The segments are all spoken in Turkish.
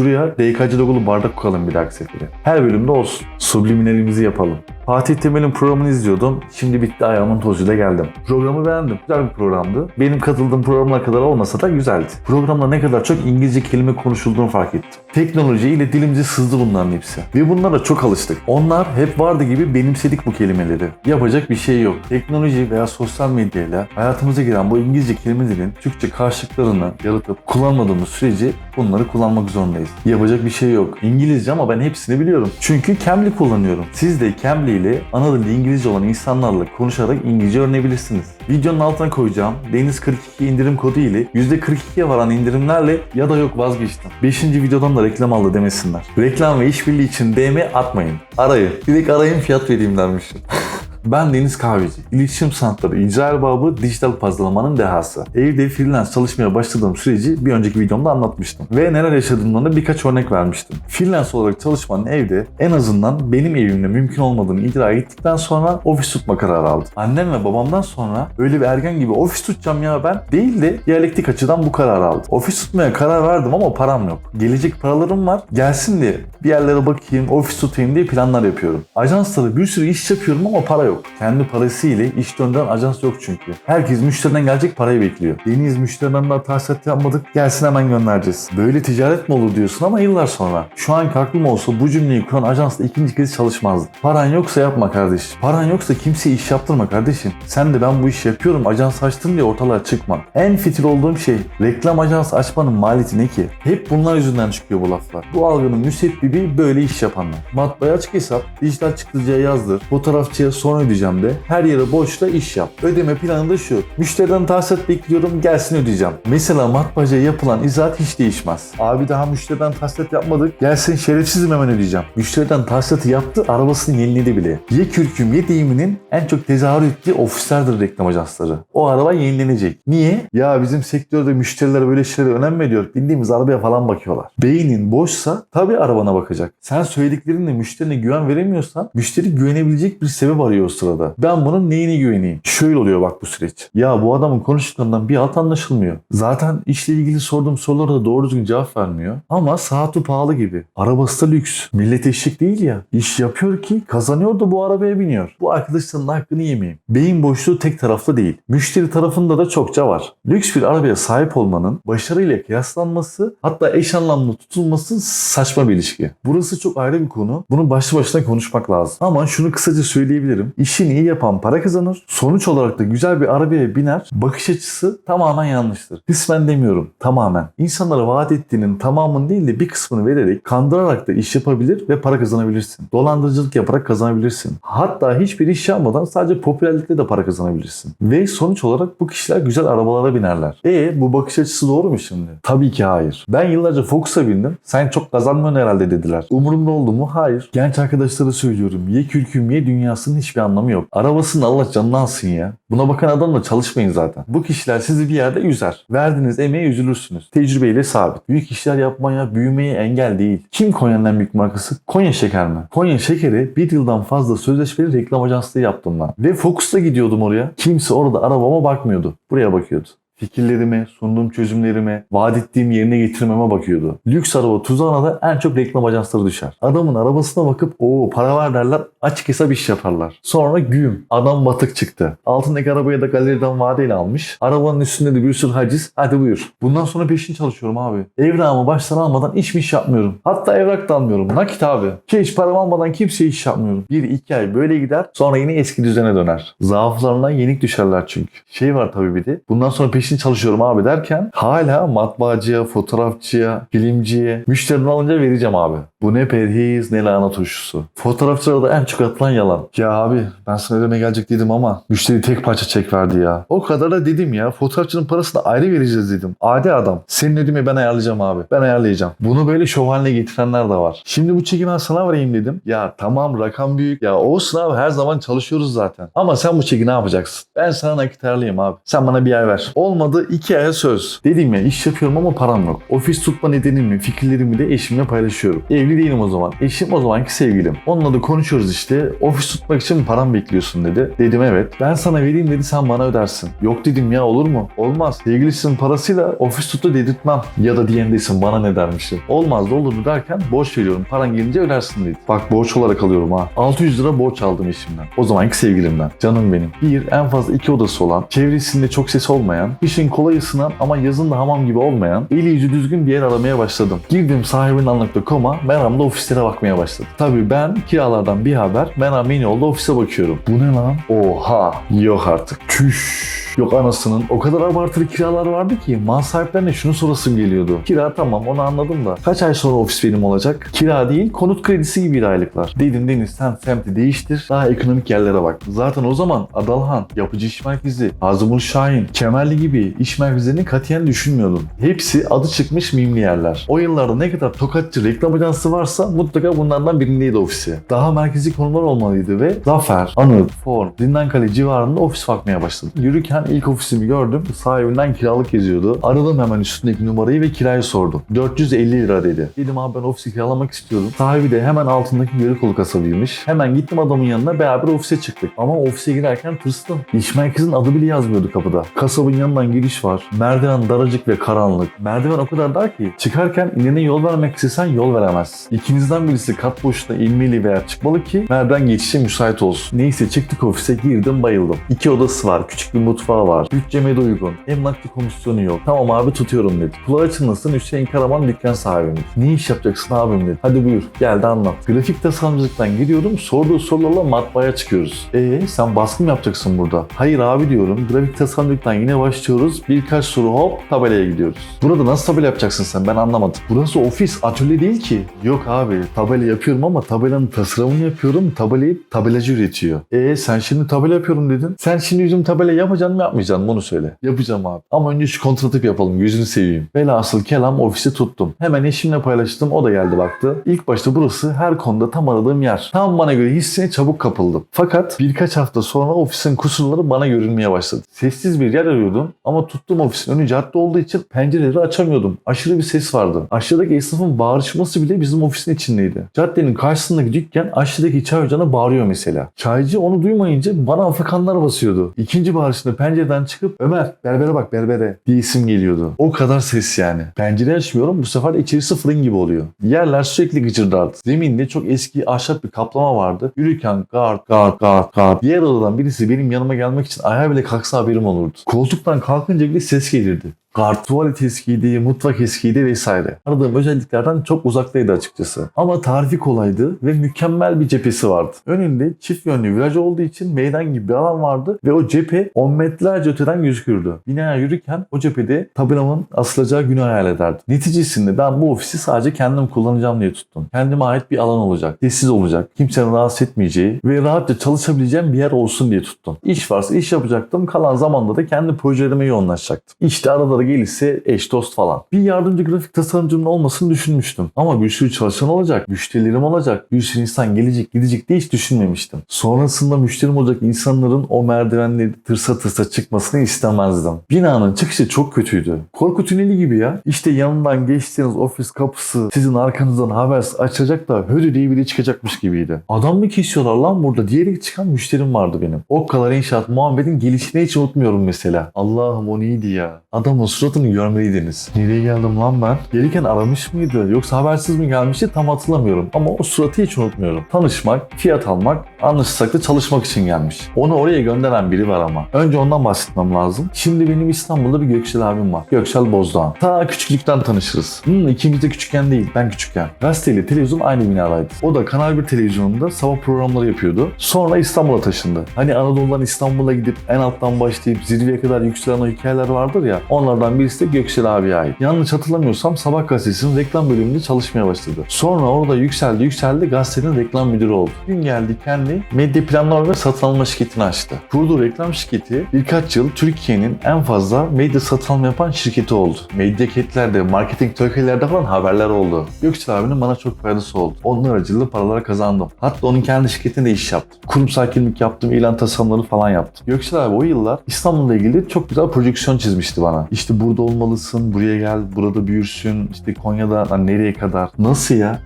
Şuraya DKC logolu bardak koyalım bir dahaki sefere. Her bölümde olsun. Subliminalimizi yapalım. Fatih Temel'in programını izliyordum. Şimdi bitti ayağımın tozuyla geldim. Programı beğendim. Güzel bir programdı. Benim katıldığım programlar kadar olmasa da güzeldi. Programda ne kadar çok İngilizce kelime konuşulduğunu fark ettim. Teknoloji ile dilimize sızdı bunların hepsi. Ve bunlara çok alıştık. Onlar hep vardı gibi benimsedik bu kelimeleri. Yapacak bir şey yok. Teknoloji veya sosyal medyayla hayatımıza giren bu İngilizce kelimelerin Türkçe karşılıklarını yaratıp kullanmadığımız sürece bunları kullanmak zorundayız. Yapacak bir şey yok. İngilizce ama ben hepsini biliyorum. Çünkü Cambly kullanıyorum. Siz de Cambly ile ana dili İngilizce olan insanlarla konuşarak İngilizce öğrenebilirsiniz. Videonun altına koyacağım Deniz 42 indirim kodu ile %42'ye varan indirimlerle ya da yok vazgeçtim. 5. videodan da reklam aldı demesinler. Reklam ve işbirliği için DM atmayın. Arayın. Direkt arayın fiyat vereyim dermişim. Ben Deniz Kahveci. İletişim sanatları icra erbabı, dijital pazarlamanın dehası. Evde freelance çalışmaya başladığım süreci bir önceki videomda anlatmıştım. Ve neler yaşadığımdan da birkaç örnek vermiştim. Freelance olarak çalışmanın evde en azından benim evimde mümkün olmadığını idrak ettikten sonra ofis tutma kararı aldım. Annem ve babamdan sonra öyle bir ergen gibi ofis tutacağım ya ben değil de diyalektik açıdan bu kararı aldım. Ofis tutmaya karar verdim ama param yok. Gelecek paralarım var. Gelsin diye bir yerlere bakayım, ofis tutayım diye planlar yapıyorum. Ajanslara bir sürü iş yapıyorum ama para yok. Kendi parası ile iş döndüren ajans yok çünkü. Herkes müşteriden gelecek parayı bekliyor. Deniz müşteriden daha tahsilat yapmadık gelsin hemen göndereceğiz. Böyle ticaret mi olur diyorsun ama yıllar sonra. Şu anki aklım olsa bu cümleyi kuran ajansla ikinci kez çalışmazdı. Paran yoksa yapma kardeşim. Paran yoksa kimseye iş yaptırma kardeşim. Sen de ben bu işi yapıyorum ajans açtım diye ortalığa çıkma. En fitil olduğum şey reklam ajans açmanın maliyeti ne ki? Hep bunlar yüzünden çıkıyor bu laflar. Bu algının müsebbibi böyle iş yapanlar. Matbaaya açık hesap, dijital çıktıcıya yazdır, fotoğrafçıya sonra ödeyeceğim de, her yere borçla iş yap. Ödeme planı da şu. Müşteriden tahsilat bekliyorum gelsin ödeyeceğim. Mesela matbaacıya yapılan izahat hiç değişmez. Abi daha müşteriden tahsilat yapmadık. Gelsin şerefsizim hemen ödeyeceğim. Müşteriden tahsilatı yaptı arabasını yeniledi bile. Ye kürküm ye deyiminin en çok tezahür ettiği ofislerdir reklam ajansları. O araba yenilenecek. Niye? Ya bizim sektörde müşteriler böyle şeylere önem mi ediyor? Bindiğimiz arabaya falan bakıyorlar. Beynin boşsa tabii arabana bakacak. Sen söylediklerinle müşterine güven veremiyorsan müşteri güvenebilecek bir sebep arıyor sırada. Ben bunun neyine güveneyim? Şöyle oluyor bak bu süreç. Ya bu adamın konuştuklarından bir alt anlaşılmıyor. Zaten işle ilgili sorduğum sorulara da doğru düzgün cevap vermiyor. Ama saati pahalı gibi. Arabası da lüks. Millet eşek değil ya. İş yapıyor ki kazanıyor da bu arabaya biniyor. Bu arkadaşların hakkını yemeyeyim. Beyin boşluğu tek taraflı değil. Müşteri tarafında da çokça var. Lüks bir arabaya sahip olmanın başarıyla kıyaslanması hatta eş anlamlı tutulması saçma bir ilişki. Burası çok ayrı bir konu. Bunu başlı başına konuşmak lazım. Ama şunu kısaca söyleyebilirim. İşini iyi yapan para kazanır. Sonuç olarak da güzel bir arabaya biner. Bakış açısı tamamen yanlıştır. Kısmen demiyorum. Tamamen. İnsanlara vaat ettiğinin tamamını değil de bir kısmını vererek kandırarak da iş yapabilir ve para kazanabilirsin. Dolandırıcılık yaparak kazanabilirsin. Hatta hiçbir iş yapmadan sadece popülerlikle de para kazanabilirsin. Ve sonuç olarak bu kişiler güzel arabalara binerler. E bu bakış açısı doğru mu şimdi? Tabii ki hayır. Ben yıllarca Focus'a bindim. Sen çok kazanmıyorsun herhalde dediler. Umurumda oldu mu? Hayır. Genç arkadaşlara söylüyorum. Ye kürküm ye dünyasının hiçbir anlamı yok. Arabasını Allah canını alsın ya. Buna bakan adamla çalışmayın zaten. Bu kişiler sizi bir yerde üzer. Verdiğiniz emeğe üzülürsünüz. Tecrübeyle sabit. Büyük işler yapmaya, büyümeye engel değil. Kim Konya'nın en büyük markası? Konya Şeker mi? Konya Şeker'i bir yıldan fazla sözleşmeli reklam ajanslığı yaptım ben. Ve Focus'ta gidiyordum oraya. Kimse orada arabama bakmıyordu. Buraya bakıyordu fikirlerime, sunduğum çözümlerime, vaat ettiğim yerine getirmeme bakıyordu. Lüks araba tuzağına da en çok reklam ajansları düşer. Adamın arabasına bakıp o para var derler, açık hesap iş yaparlar. Sonra güm, adam batık çıktı. Altındaki arabayı da galeriden vadeyle almış. Arabanın üstünde de bir sürü haciz, hadi buyur. Bundan sonra peşin çalışıyorum abi. Evrağımı baştan almadan iş mi iş yapmıyorum. Hatta evrak da almıyorum. Nakit abi. Hiç param almadan kimseye iş yapmıyorum. Bir iki ay böyle gider, sonra yine eski düzene döner. Zaaflarından yenik düşerler çünkü. Şey var tabii bir de. Bundan sonra peşin çalışıyorum abi derken hala matbaacıya, fotoğrafçıya, filmciye müşteriden alınca vereceğim abi. Bu ne perhiz ne lahana turşusu. Fotoğrafçılara da en çok atılan yalan. Ya abi ben sana ödeme gelecek dedim ama müşteri tek parça çek verdi ya. O kadar da dedim ya fotoğrafçının parasını ayrı vereceğiz dedim. Adi adam. Senin ödemeyi ben ayarlayacağım abi. Ben ayarlayacağım. Bunu böyle şov haline getirenler de var. Şimdi bu çeki ben sana vereyim dedim. Ya tamam rakam büyük. Ya olsun abi her zaman çalışıyoruz zaten. Ama sen bu çeki ne yapacaksın? Ben sana nakit ayarlayayım abi. Sen bana bir ay ver. Olmadı Olmadı iki aya söz. Dedim ya iş yapıyorum ama param yok. Ofis tutma nedenimi, fikirlerimi de eşimle paylaşıyorum. Evli değilim o zaman. Eşim o zamanki sevgilim. Onunla da konuşuyoruz işte. Ofis tutmak için param bekliyorsun dedi. Dedim evet. Ben sana vereyim dedi sen bana ödersin. Yok dedim ya olur mu? Olmaz. Sevgilisinin parasıyla ofis tuttu dedirtmem. Ya da diyen değilsin bana ne dermişim. Olmaz da olur mu derken borç veriyorum. Paran gelince ödersin dedi. Bak borç olarak alıyorum ha. 600 lira borç aldım eşimden. O zamanki sevgilimden. Canım benim. Bir en fazla iki odası olan, çevresinde çok ses olmayan, kışın kolay ısınan ama yazın da hamam gibi olmayan, eli yüzü düzgün bir yer aramaya başladım. Girdim sahibinden.com'a, Meram'da ofislere bakmaya başladım. Tabii ben kiralardan bir haber, Meram yeni oldu ofise bakıyorum. Bu ne lan? Oha! Yok artık. Çüş! Yok anasının o kadar abartılı kiralar vardı ki mal sahiplerine şunu sorasım geliyordu. Kira tamam onu anladım da kaç ay sonra ofis benim olacak? Kira değil konut kredisi gibi aylıklar. Dedim Deniz sen semti değiştir daha ekonomik yerlere bak. Zaten o zaman Adalhan, Yapıcı İş Merkezi, Hazımur Şahin, Kemerli gibi iş merkezlerini katiyen düşünmüyordum. Hepsi adı çıkmış mimli yerler. O yıllarda ne kadar tokatçı reklam ajansı varsa mutlaka bunlardan birindeydi ofisi. Daha merkezi konular olmalıydı ve Zafer, Anıt, Form, Zindankale civarında ofis bakmaya başladım. Yürürken ilk ofisimi gördüm. Sahibinden kiralık yazıyordu. Aradım hemen üstündeki numarayı ve kirayı sordum. 450 lira dedi. Dedim abi ben ofisi kiralamak istiyorum. Sahibi de hemen altındaki yarı kolu kasabıymış. Hemen gittim adamın yanına beraber ofise çıktık. Ama ofise girerken tırstım. İş merkezinin adı bile yazmıyordu kapıda. Kasabın yanından giriş var. Merdiven daracık ve karanlık. Merdiven o kadar dar ki çıkarken inene yol vermek istesen yol veremez. İkinizden birisi kat boşuna inmeli veya çıkmalı ki merdiven geçişe müsait olsun. Neyse çıktık ofise girdim bayıldım. İki odası var. Küçük bir mutfağı var. Bütçeme de uygun. Emlakçı komisyonu yok. Tamam abi tutuyorum dedi. Kulağı açılmasın Hüseyin Karaman dükkan sahibimiz. Ne iş yapacaksın abim dedi. Hadi buyur gel de anlat. Grafik tasarımcılıktan giriyorum. Sorduğu sorularla matbaaya çıkıyoruz. Eee sen baskı mı yapacaksın burada? Hayır abi diyorum. Grafik tasarımcılıktan yine başlıyoruz. Birkaç soru hop tabelaya gidiyoruz. Burada nasıl tabela yapacaksın sen? Ben anlamadım. Burası ofis, atölye değil ki. Yok abi tabela yapıyorum ama tabelanın tasarımını yapıyorum. Tabelayı tabelacı üretiyor. Eee sen şimdi tabela yapıyorum dedin. Sen şimdi yüzüm tabela yapacaksın mı yapmayacaksın onu söyle. Yapacağım abi. Ama önce şu kontratı bir yapalım. Gözünü seveyim. Velhasıl kelam ofisi tuttum. Hemen eşimle paylaştım. O da geldi baktı. İlk başta burası her konuda tam aradığım yer. Tam bana göre hissine çabuk kapıldım. Fakat birkaç hafta sonra ofisin kusurları bana görünmeye başladı. Sessiz bir yer arıyordum ama tuttuğum ofisin önü cadde olduğu için pencereleri açamıyordum. Aşırı bir ses vardı. Aşağıdaki esnafın bağırışması bile bizim ofisin içindeydi. Caddenin karşısındaki dükkan aşağıdaki çay ocağına bağırıyor mesela. Çaycı onu duymayınca bana afakanlar basıyordu. İkinci bağırışında pencereden çıkıp Ömer berbere bak berbere diye isim geliyordu. O kadar ses yani. Pencere açmıyorum bu sefer içerisi fırın gibi oluyor. Yerler sürekli gıcırdardı. Zeminde çok eski ahşap bir kaplama vardı. Yürürken gard gard gard gard. Diğer odadan birisi benim yanıma gelmek için ayağa bile kalksa haberim olurdu. Koltuktan kalkınca bile ses gelirdi. Gard tuvalet eskiydi, mutfak eskiydi vesaire. Aradığım özelliklerden çok uzaktaydı açıkçası. Ama tarifi kolaydı ve mükemmel bir cephesi vardı. Önünde çift yönlü viraj olduğu için meydan gibi bir alan vardı ve o cephe 10 metrelerce öteden gözükürdü. Binaya yürürken o cephede tabelamın asılacağı günü hayal ederdim. Neticesinde ben bu ofisi sadece kendim kullanacağım diye tuttum. Kendime ait bir alan olacak, sessiz olacak, kimsenin rahatsız etmeyeceği ve rahatça çalışabileceğim bir yer olsun diye tuttum. İş varsa iş yapacaktım, kalan zamanda da kendi projelerime yoğunlaşacaktım. İşte arada da gelirse eş dost falan. Bir yardımcı grafik tasarımcının olmasını düşünmüştüm. Ama bir sürü çalışan olacak, müşterilerim olacak, bir sürü insan gelecek gidecek diye hiç düşünmemiştim. Sonrasında müşterim olacak insanların o merdivenleri tırsa tırsa çıkmasını istemezdim. Binanın çıkışı çok kötüydü. Korku tüneli gibi ya. İşte yanından geçtiğiniz ofis kapısı sizin arkanızdan habersiz açacak da hödü diye biri çıkacakmış gibiydi. Adam mı kesiyorlar lan burada diyerek çıkan müşterim vardı benim. O kadar inşaat Muhammed'in gelişini hiç unutmuyorum mesela. Allah'ım o neydi ya. Adamın suratını görmeliydiniz. Nereye geldim lan ben? Gelirken aramış mıydı? Yoksa habersiz mi gelmişti? Tam hatırlamıyorum. Ama o suratı hiç unutmuyorum. Tanışmak, fiyat almak, anlaşırsak da çalışmak için gelmiş. Onu oraya gönderen biri var ama. Önce ondan bahsetmem lazım. Şimdi benim İstanbul'da bir Göksel abim var. Göksel Bozdoğan. Ta küçüklükten tanışırız. Hmm, ikimiz de küçükken değil, ben küçükken. Gazeteyle televizyon aynı binadaydı. O da Kanal 1 televizyonunda sabah programları yapıyordu. Sonra İstanbul'a taşındı. Hani Anadolu'dan İstanbul'a gidip en alttan başlayıp zirveye kadar yükselen o hikayeler vardır ya. Onlardan Onlardan birisi de Göksel abiye ait. Yanlış hatırlamıyorsam Sabah gazetesinin reklam bölümünde çalışmaya başladı. Sonra orada yükseldi yükseldi gazetenin reklam müdürü oldu. Gün geldi kendi medya planlama ve satın alma şirketini açtı. Kurduğu reklam şirketi birkaç yıl Türkiye'nin en fazla medya satın alma yapan şirketi oldu. Medyaketlerde, marketing tökelerde falan haberler oldu. Göksel abinin bana çok faydası oldu. Onun aracılığıyla paralar kazandım. Hatta onun kendi şirketinde iş yaptım. Kurumsal kimlik yaptım, ilan tasarımları falan yaptım. Göksel abi o yıllar İstanbul'la ilgili çok güzel projeksiyon çizmişti bana. İşte burada olmalısın, buraya gel, burada büyürsün, işte Konya'da lan nereye kadar. Nasıl ya?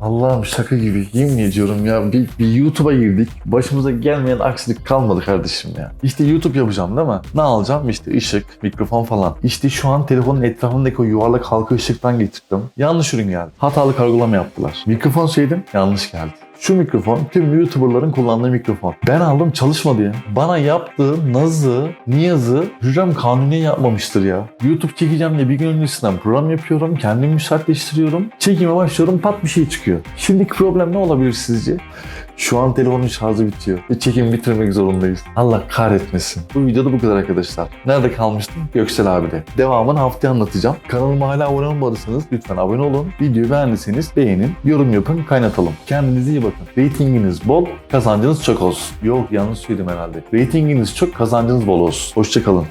Allah'ım şaka gibi yemin ediyorum ya bir, bir YouTube'a girdik. Başımıza gelmeyen aksilik kalmadı kardeşim ya. İşte YouTube yapacağım değil mi? Ne alacağım? İşte ışık, mikrofon falan. İşte şu an telefonun etrafındaki o yuvarlak halka ışıktan getirdim. Yanlış ürün geldi. Hatalı kargolama yaptılar. Mikrofon söyledim yanlış geldi. Şu mikrofon tüm YouTuber'ların kullandığı mikrofon. Ben aldım çalışmadı ya. Bana yaptığı nazı, niyazı Hürrem Kanuni yapmamıştır ya. YouTube çekeceğim diye bir gün öncesinden program yapıyorum. Kendimi müsaitleştiriyorum. Çekime başlıyorum pat bir şey çıkıyor. Şimdiki problem ne olabilir sizce? Şu an telefonun şarjı bitiyor. Ve çekimi bitirmek zorundayız. Allah kahretmesin. Bu videoda bu kadar arkadaşlar. Nerede kalmıştım? Göksel abide. Devamını haftaya anlatacağım. Kanalıma hala abone olmadıysanız lütfen abone olun. Videoyu beğendiyseniz beğenin, yorum yapın, kaynatalım. Kendinize iyi bakın. Ratinginiz bol, kazancınız çok olsun. Yok yanlış söyledim herhalde. Ratinginiz çok, kazancınız bol olsun. Hoşçakalın.